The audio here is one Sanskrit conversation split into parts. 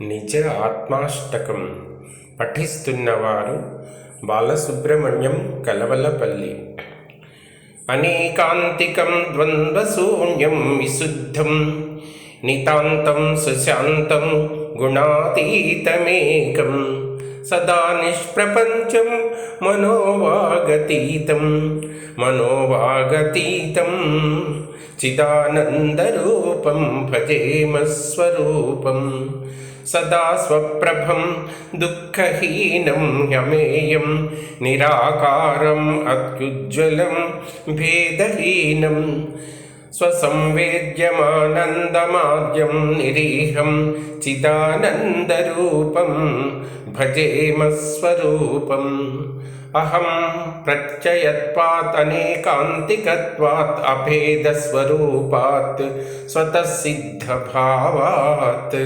నిజ ఆత్మాష్టకం పఠిస్తున్నవారు బాలసుబ్రహ్మణ్యం కలవలపల్లి. అనేకాంతికం ద్వంద్వశూన్యం విశుద్ధం నితాంతం సుశాంతం గుణాతీతమేకం. సదా నిష్ప్రపంచం మనోవాగతీతం మనోవాగతీతం. చిదానందరూపం భజేమస్వరూపం సదా స్వప్రభం దుఃఖహీనం యమేయం నిరాకారం అత్యుజ్వలం భేదహీనం. स्वसंवेद्यमानन्दमाद्यं निरीहं चिदानन्दरूपं भजेमस्वरूपम् अहं प्रत्ययत्वात् अनेकान्तिकत्वात् अभेदस्वरूपात् स्वतःसिद्धभावात्।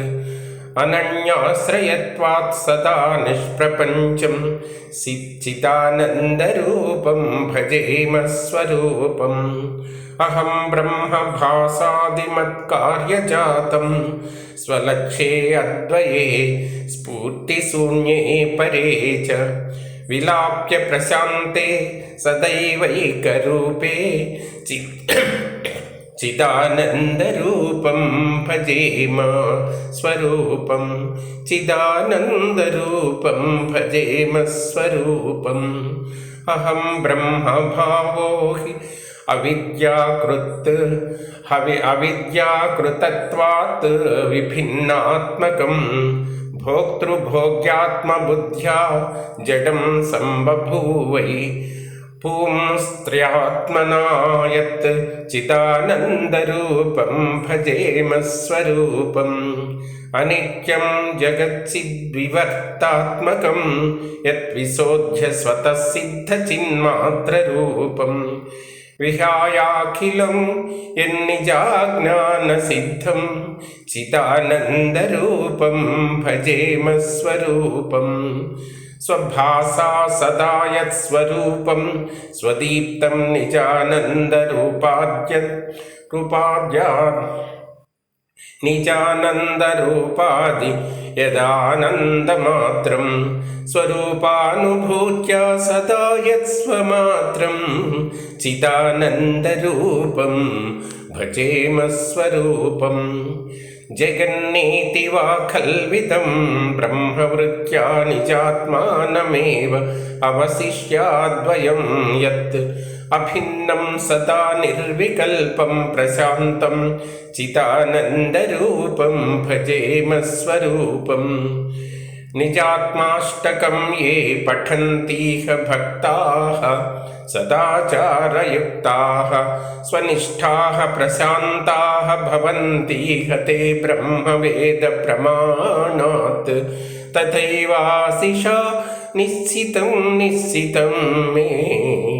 अनन्याश्रयत्वात् सदा निष्प्रपञ्चं सिच्चिदानन्दरूपं भजेमस्वरूपम्। अहं ब्रह्मभासादिमत्कार्यजातं स्वलक्ष्ये अद्वये स्फूर्तिशून्ये परे च। विलाप्य प्रशान्ते सदैवैकरूपे चिदानन्दरूपं भजेम स्वरूपं। चिदानन्दरूपं भजेम स्वरूपम्। अहं ब्रह्मभावो हि अविद्याकृत्। हवि अविद्याकृतत्वात् विभिन्नात्मकं भोक्तृभोग्यात्मबुद्ध्या जडं सम्बभूवै। पुंस्त्र्यात्मना यत् चिदानन्दरूपम् भजेमस्वरूपम् अनित्यं जगत्सिद्विवर्तात्मकं यद्विशोध्य स्वतः सिद्धचिन्मात्ररूपम् विहायाखिलम् यन्निजाज्ञानसिद्धम् चिदानन्दरूपम् भजेमस्वरूपम् स्वभासा सदा यत्स्वरूपं स्वदीप्तं निजानन्दरूपाद्य रूपाद्या निजानन्दरूपादि यदानन्दमात्रं स्वरूपानुभूत्या सदा यत्स्वमात्रं चिदानन्दरूपं भजेम स्वरूपम्। जगन्नेति वा खल्वितम् ब्रह्मवृत्या निजात्मानमेव अवशिष्याद्वयं यत् अभिन्नं सदा निर्विकल्पं प्रशान्तं चिदानन्दरूपम् भजेम स्वरूपम्। निजात्माष्टकं ये पठन्तीह भक्ताः सदाचारयुक्ताः स्वनिष्ठाः प्रशान्ताः भवन्तीह ते ब्रह्मवेदप्रमाणात्। तथैवाशिषा निश्चितं निश्चितं मे।